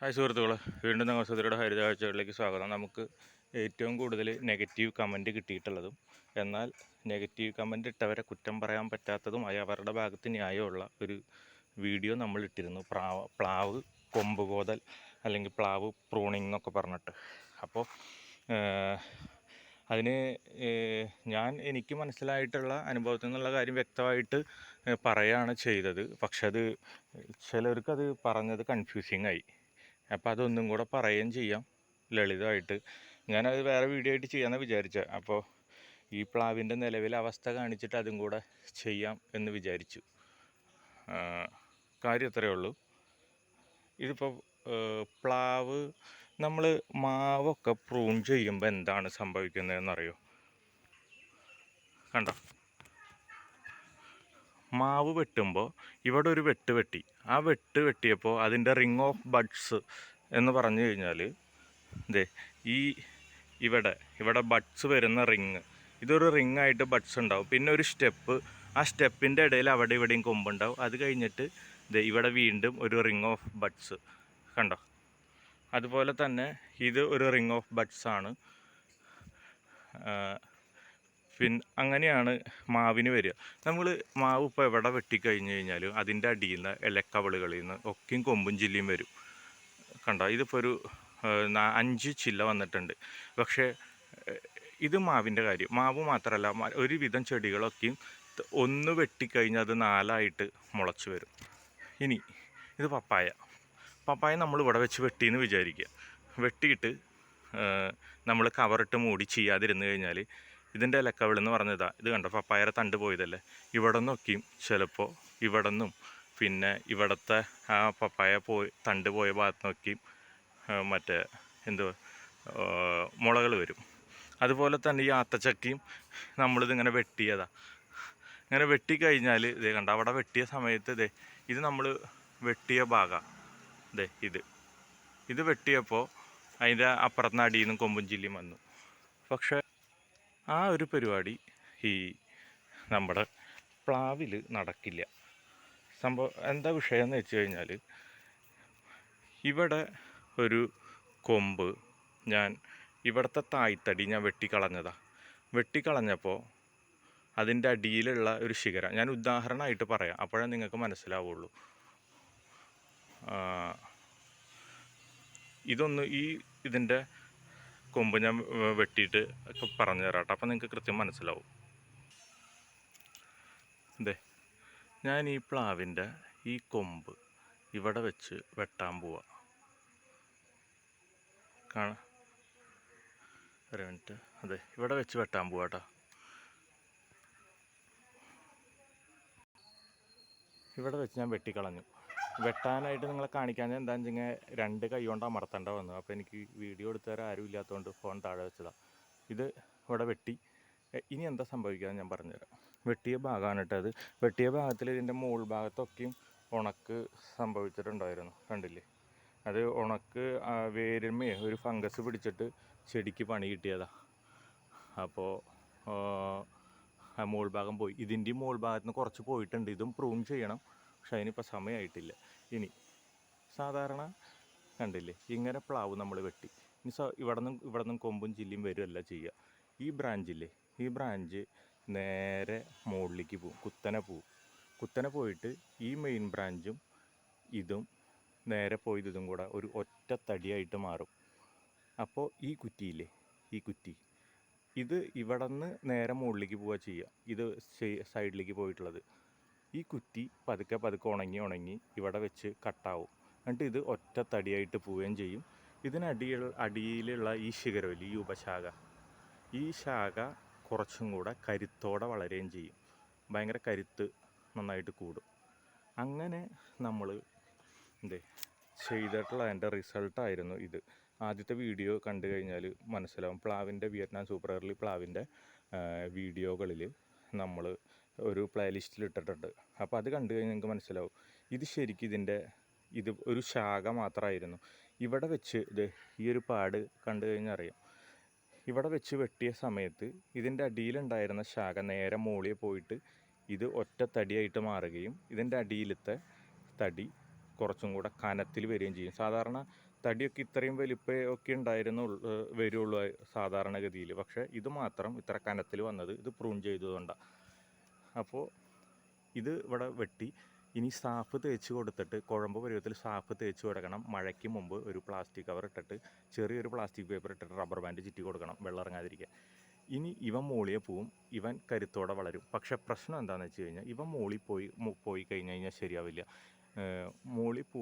Hi സുഹൃത്തുക്കളെ വീണ്ടും ഞങ്ങൾ സുഹൃത്തുക്കളുടെ ഹരിത കാഴ്ചകളിലേക്ക് സ്വാഗതം. നമുക്ക് ഏറ്റവും കൂടുതൽ നെഗറ്റീവ് കമന്റ് കിട്ടിയിട്ടുള്ളതും എന്നാൽ നെഗറ്റീവ് കമന്റ് ഇട്ടവരെ കുറ്റം പറയാൻ പറ്റാത്തതും പറ്റാത്തതുമായ അവരുടെ ഭാഗത്ത് ന്യായമുള്ള ഒരു വീഡിയോ നമ്മൾ ഇട്ടിരുന്നു. പ്രാവ് പ്ലാവ് കൊമ്പ് കോതൽ അല്ലെങ്കിൽ പ്ലാവ് പ്രൂണിംഗ് എന്നൊക്കെ പറഞ്ഞിട്ട്. അപ്പോൾ അതിന് ഞാൻ എനിക്ക് മനസ്സിലായിട്ടുള്ള അനുഭവത്തിൽ നിന്നുള്ള കാര്യം വ്യക്തമായിട്ട് പറയുകയാണ് ചെയ്തത്. പക്ഷെ അത് ചിലർക്ക് അത് പറഞ്ഞത് കൺഫ്യൂസിങ് ആയി. അപ്പോൾ അതൊന്നും കൂടെ പറയുകയും ചെയ്യാം ലളിതമായിട്ട്. ഞാനത് വേറെ വീഡിയോ ആയിട്ട് ചെയ്യാമെന്ന് വിചാരിച്ചത്. അപ്പോൾ ഈ പ്ലാവിന്റെ നിലവിലെ അവസ്ഥ കാണിച്ചിട്ട് അതും കൂടെ ചെയ്യാം എന്ന് വിചാരിച്ചു. കാര്യം ഇത്രയേ ഉള്ളൂ. ഇതിപ്പോൾ പ്ലാവ് നമ്മൾ മാവൊക്കെ പ്രൂൺ ചെയ്യുമ്പോൾ എന്താണ് സംഭവിക്കുന്നതെന്നറിയോ? കണ്ടോ? മാവ് വെട്ടുമ്പോൾ ഇവിടെ ഒരു വെട്ട് വെട്ടി. ആ വെട്ട് വെട്ടിയപ്പോൾ അതിന്റെ റിങ് ഓഫ് ബഡ്സ് എന്ന് പറഞ്ഞു കഴിഞ്ഞാൽ ദേ ഈ ഇവിടെ ഇവിടെ ബഡ്സ് വരുന്ന റിങ് ഇതൊരു റിങ് ആയിട്ട് ബഡ്സ് ഉണ്ടാവും. പിന്നെ ഒരു സ്റ്റെപ്പ് ആ സ്റ്റെപ്പിന്റെ ഇടയിൽ അവിടെ ഇവിടെയും കൊമ്പുണ്ടാവും. അത് കഴിഞ്ഞിട്ട് ദേ ഇവിടെ വീണ്ടും ഒരു റിങ് ഓഫ് ബഡ്സ് കണ്ടോ? അതുപോലെ തന്നെ ഇത് ഒരു റിങ് ഓഫ് ബഡ്സ് ആണ്. പിന്നെ അങ്ങനെയാണ് മാവിന് വരിക. നമ്മൾ മാവ് ഇപ്പോൾ എവിടെ വെട്ടിക്കഴിഞ്ഞ് കഴിഞ്ഞാലും അതിന്റെ അടിയിൽ നിന്ന് ഇലക്കവളുകളിൽ നിന്ന് ഒക്കെയും കൊമ്പും ചില്ലിയും വരും. കണ്ടോ? ഇതിപ്പോൾ ഒരു അഞ്ച് ചില്ല വന്നിട്ടുണ്ട്. പക്ഷേ ഇത് മാവിന്റെ കാര്യം. മാവ് മാത്രമല്ല ഒരുവിധം ചെടികളൊക്കെയും ഒന്ന് വെട്ടിക്കഴിഞ്ഞാൽ അത് നാലായിട്ട് മുളച്ച് വരും. ഇനി ഇത് പപ്പായ. പപ്പായ നമ്മൾ ഇവിടെ വെച്ച് വെട്ടിയെന്ന് വിചാരിക്കുക. വെട്ടിയിട്ട് നമ്മൾ കവറിട്ട് മൂടി ചെയ്യാതിരുന്ന് കഴിഞ്ഞാൽ ഇതിന്റെ ഇലക്കവിളെന്ന് പറഞ്ഞതാ. ഇത് കണ്ടോ? പപ്പായര തണ്ട് പോയതല്ലേ? ഇവിടെ നിന്നൊക്കെയും ചിലപ്പോൾ ഇവിടെ നിന്നും പിന്നെ ഇവിടുത്തെ ആ പപ്പായ പോയി തണ്ട് പോയ ഭാഗത്ത് നിന്നൊക്കെയും ആ, മറ്റേ എന്തുവാ മുളകൾ വരും. അതുപോലെ തന്നെ ഈ ആത്തച്ചക്കയും നമ്മളിതിങ്ങനെ വെട്ടിയതാ. ഇങ്ങനെ വെട്ടിക്കഴിഞ്ഞാൽ ഇതേ കണ്ട അവിടെ വെട്ടിയ സമയത്ത് ഇതേ ഇത് നമ്മൾ വെട്ടിയ ഭാഗം. ഇതേ ഇത്. ഇത് വെട്ടിയപ്പോൾ അതിന്റെ അപ്പുറത്തുനിന്ന് അടിയിൽ നിന്നും കൊമ്പും ചില്ലിയും വന്നു. പക്ഷേ ആ ഒരു പരിപാടി ഈ നമ്മുടെ പ്ലാവിൽ നടക്കില്ല. സംഭവം എന്താ വിഷയം എന്ന് വെച്ച് കഴിഞ്ഞാൽ ഇവിടെ ഒരു കൊമ്പ് ഞാൻ ഇവിടുത്തെ തായ്തടി ഞാൻ വെട്ടിക്കളഞ്ഞതാ. വെട്ടിക്കളഞ്ഞപ്പോൾ അതിന്റെ അടിയിലുള്ള ഒരു ശിഖരം ഞാൻ ഉദാഹരണമായിട്ട് പറയാം അപ്പോഴേ നിങ്ങൾക്ക് മനസ്സിലാവുള്ളൂ. ഇതൊന്ന് ഈ ഇതിന്റെ കൊമ്പ് ഞാൻ വെട്ടിയിട്ട് ഒക്കെ പറഞ്ഞു തരാം കേട്ടോ. അപ്പം നിങ്ങൾക്ക് കൃത്യം മനസ്സിലാവും. ഇതേ ഞാൻ ഈ പ്ലാവിന്റെ ഈ കൊമ്പ് ഇവിടെ വെച്ച് വെട്ടാൻ പോവാ. കാണ. ഒരു മിനിറ്റ്. അതെ ഇവിടെ വെച്ച് വെട്ടാൻ പോവാ കേട്ടോ. ഇവിടെ വെച്ച് ഞാൻ വെട്ടിക്കളഞ്ഞു. വെട്ടാനായിട്ട് നിങ്ങളെ കാണിക്കാൻ എന്താ വെച്ചാൽ രണ്ട് കൈ കൊണ്ട് അമർത്തേണ്ട വന്നു അപ്പോൾ എനിക്ക് വീഡിയോ എടുത്തുതരാൻ ആരും ഇല്ലാത്തതുകൊണ്ട് ഫോൺ താഴെ വെച്ചതാണ് ഇത് ഇവിടെ വെട്ടി. ഇനി എന്താ സംഭവിക്കുക ഞാൻ പറഞ്ഞുതരാം. വെട്ടിയ ഭാഗമാണ് കേട്ടോ അത് വെട്ടിയ ഭാഗത്തിൽ ഇതിന്റെ മുകൾ ഭാഗത്തൊക്കെയും ഉണക്ക് സംഭവിച്ചിട്ടുണ്ടായിരുന്നു. കണ്ടില്ലേ? അത് ഉണക്ക് വേരുമേ ഒരു ഫംഗസ് പിടിച്ചിട്ട് ചെടിക്ക് പണി കിട്ടിയതാ. അപ്പോൾ മുകൾ ഭാഗം പോയി. ഇതിന്റെയും മുകൾ ഭാഗത്ത് നിന്ന് കുറച്ച് പോയിട്ടുണ്ട്. ഇതും പ്രൂൺ ചെയ്യണം. പക്ഷെ അതിനിപ്പോൾ സമയമായിട്ടില്ല ഇനി സാധാരണ കണ്ടില്ലേ ഇങ്ങനെ പ്ലാവ് നമ്മൾ വെട്ടി. ഇനി സ ഇവിടെ നിന്നും ഇവിടെ നിന്നും കൊമ്പും ചില്ലിയും വരുമല്ല ചെയ്യുക ഈ ബ്രാഞ്ചില്ലേ ഈ ബ്രാഞ്ച് നേരെ മുകളിലേക്ക് പോവും കുത്തനെ പോവും. കുത്തനെ പോയിട്ട് ഈ മെയിൻ ബ്രാഞ്ചും ഇതും നേരെ പോയത് ഇതും കൂടെ ഒരു ഒറ്റ തടിയായിട്ട് മാറും. അപ്പോൾ ഈ കുറ്റിയില്ലേ ഈ കുറ്റി ഇത് ഇവിടെ നിന്ന് നേരെ മുകളിലേക്ക് പോവുക ചെയ്യുക ഇത് സൈഡിലേക്ക് പോയിട്ടുള്ളത്. ഈ കുറ്റി പതുക്കെ പതുക്കെ ഉണങ്ങി ഉണങ്ങി ഇവിടെ വെച്ച് കട്ടാവും. എന്നിട്ട് ഇത് ഒറ്റ തടിയായിട്ട് പോവുകയും ചെയ്യും. ഇതിനടിയിൽ അടിയിലുള്ള ഈ ശിഖരമില്ല ഈ ഉപശാഖ ഈ ശാഖ കുറച്ചും കൂടെ കരുത്തോടെ വളരുകയും ചെയ്യും. ഭയങ്കര കരുത്ത് നന്നായിട്ട് കൂടും. അങ്ങനെ നമ്മൾ എന്തേ ചെയ്തിട്ടുള്ള അതിന്റെ റിസൾട്ടായിരുന്നു ഇത്. ആദ്യത്തെ വീഡിയോ കണ്ടു കഴിഞ്ഞാൽ മനസ്സിലാവും. പ്ലാവിന്റെ വിയറ്റ്നാം സൂപ്പർ എർലി പ്ലാവിന്റെ വീഡിയോകളിൽ നമ്മൾ ഒരു പ്ലേലിസ്റ്റിൽ ഇട്ടിട്ടുണ്ട്. അപ്പോൾ അത് കണ്ടു കഴിഞ്ഞാൽ നിങ്ങൾക്ക് മനസ്സിലാവും. ഇത് ശരിക്കും ഇതിന്റെ ഇത് ഒരു ശാഖ മാത്രമായിരുന്നു ഇവിടെ വെച്ച് ഇത് ഈ ഒരു പാട് കണ്ടു കഴിഞ്ഞാൽ അറിയാം. ഇവിടെ വെച്ച് വെട്ടിയ സമയത്ത് ഇതിന്റെ അടിയിലുണ്ടായിരുന്ന ശാഖ നേരെ മുകളിൽ പോയിട്ട് ഇത് ഒറ്റ തടിയായിട്ട് മാറുകയും ഇതിന്റെ അടിയിലത്തെ തടി കുറച്ചും കൂടെ കനത്തിൽ വരികയും ചെയ്യും. സാധാരണ തടിയൊക്കെ ഇത്രയും വലിപ്പമൊക്കെ ഉണ്ടായിരുന്നു വരുള്ളൂ സാധാരണഗതിയിൽ. പക്ഷേ ഇത് മാത്രം ഇത്ര കനത്തിൽ വന്നത് ഇത് പ്രൂൺ ചെയ്തതുകൊണ്ടാണ് അപ്പോൾ ഇത് ഇവിടെ വെട്ടി. ഇനി സാഫ് തേച്ച് കൊടുത്തിട്ട് കുഴമ്പ് പരുവത്തിൽ സാഫ് തേച്ച് കൊടുക്കണം. മഴയ്ക്ക് മുമ്പ് ഒരു പ്ലാസ്റ്റിക് കവർ ഇട്ടിട്ട് ചെറിയൊരു പ്ലാസ്റ്റിക് പേപ്പർ ഇട്ടിട്ട് റബ്ബർ ബാൻഡ് ചുറ്റി കൊടുക്കണം വെള്ളം ഇറങ്ങാതിരിക്കാൻ. ഇനി ഇവൻ മോളിയെ പോവും ഇവൻ കരുത്തോടെ വളരും. പക്ഷെ പ്രശ്നം എന്താണെന്ന് വെച്ച് കഴിഞ്ഞാൽ ഇവൻ മോളി പോയി പോയി കഴിഞ്ഞ് കഴിഞ്ഞാൽ ശരിയാവില്ല. മോളി പോ